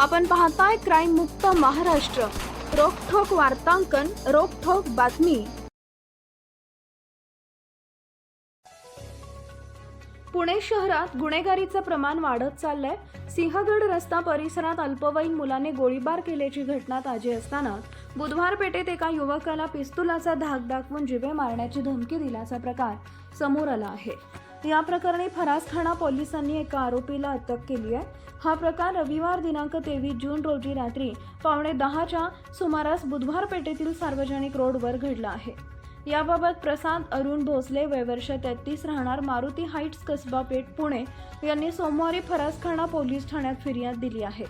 आपण पाहताय क्राईम मुक्त महाराष्ट्र. रोखोक वार्तांकन रोखोक बातमी. पुणे शहरात गुन्हेगारीचं प्रमाण वाढत चाललंय. सिंहगड रस्ता परिसरात अल्पवयीन मुलाने गोळीबार केल्याची घटना ताजी असताना बुधवार पेठेत एका युवकाला पिस्तुलाचा धाक दाखवून जिवे मारण्याची धमकी दिल्याचा प्रकार समोर आला आहे. या प्रकरणी फरासखाना पोलिसांनी एका आरोपीला अटक केली आहे. हा प्रकार रविवार दिनांक तेवीस जून रोजी रात्री पावणे दहाच्या सुमारास बुधवार पेठेतील सार्वजनिक रोडवर घडला आहे. याबाबत प्रसाद अरुण भोसले वयवर्ष तेहतीस राहणार मारुती हाईट्स कसबा पेठ पुणे यांनी सोमवारी फरासखाना पोलीस ठाण्यात फिर्याद दिली आहे.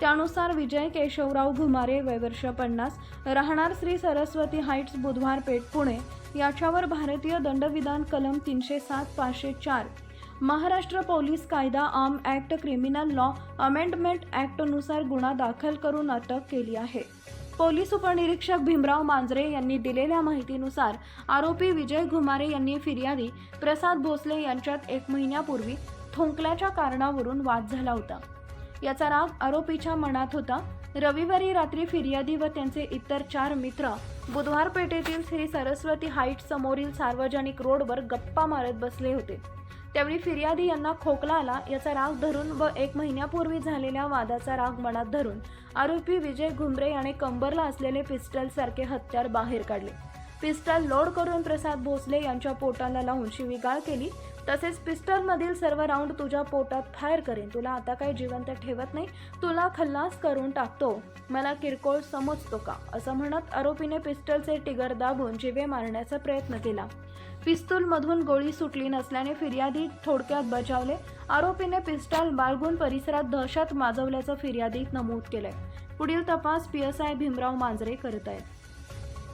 त्यानुसार विजय केशवराव घुमारे वयवर्ष पन्नास राहणार श्री सरस्वती हाईट्स बुधवार पेठ पुणे याच्यावर भारतीय दंडविधान कलम तीनशे सात पाचशे चार. महाराष्ट्र पोलीस कायदा arm act criminal law amendment ॲक्टनुसार गुन्हा दाखल करून अटक केली आहे. पोलीस उपनिरीक्षक भीमराव मांजरे यांनी दिलेल्या माहितीनुसार आरोपी विजय घुमारे यांनी फिर्यादी प्रसाद भोसले यांच्यात एक महिन्यापूर्वी थोंकल्याच्या कारणावरून वाद झाला होता. याचा राग आरोपीच्या मनात होता. रविवारी रात्री फिर्यादी व त्यांचे इतर चार मित्र बुधवार पेठेतील श्री सरस्वती हाईट समोरील सार्वजनिक रोडवर गप्पा मारत बसले होते. त्यावेळी फिर्यादी यांना खोकला आला याचा राग धरून व एक महिन्यापूर्वी झालेल्या वादाचा राग मनात धरून आरोपी विजय घुमरे याने कंबरला असलेले पिस्टलसारखे हत्यार बाहेर काढले. पिस्टल लोड करून प्रसाद भोसले यांच्या पोटाला लावून शिवीगाळ केली. तसेच पिस्टलमधील सर्व राऊंड तुझ्या पोटात फायर करेन. तुला आता काही जिवंत ठेवत नाही. तुला खल्लास करून टाकतो. मला किरकोळ समजतो का? असं म्हणत आरोपीने पिस्टलचे टिगर दाबून जिवे मारण्याचा प्रयत्न केला. पिस्तूलमधून गोळी सुटली नसल्याने फिर्यादी थोडक्यात बचावले आरोपीने पिस्टल बाळगून परिसरात दहशत माजवल्याचं फिर्यादीत नमूद केलंय. पुढील तपास P S I Bhimrao Manjare करत आहेत.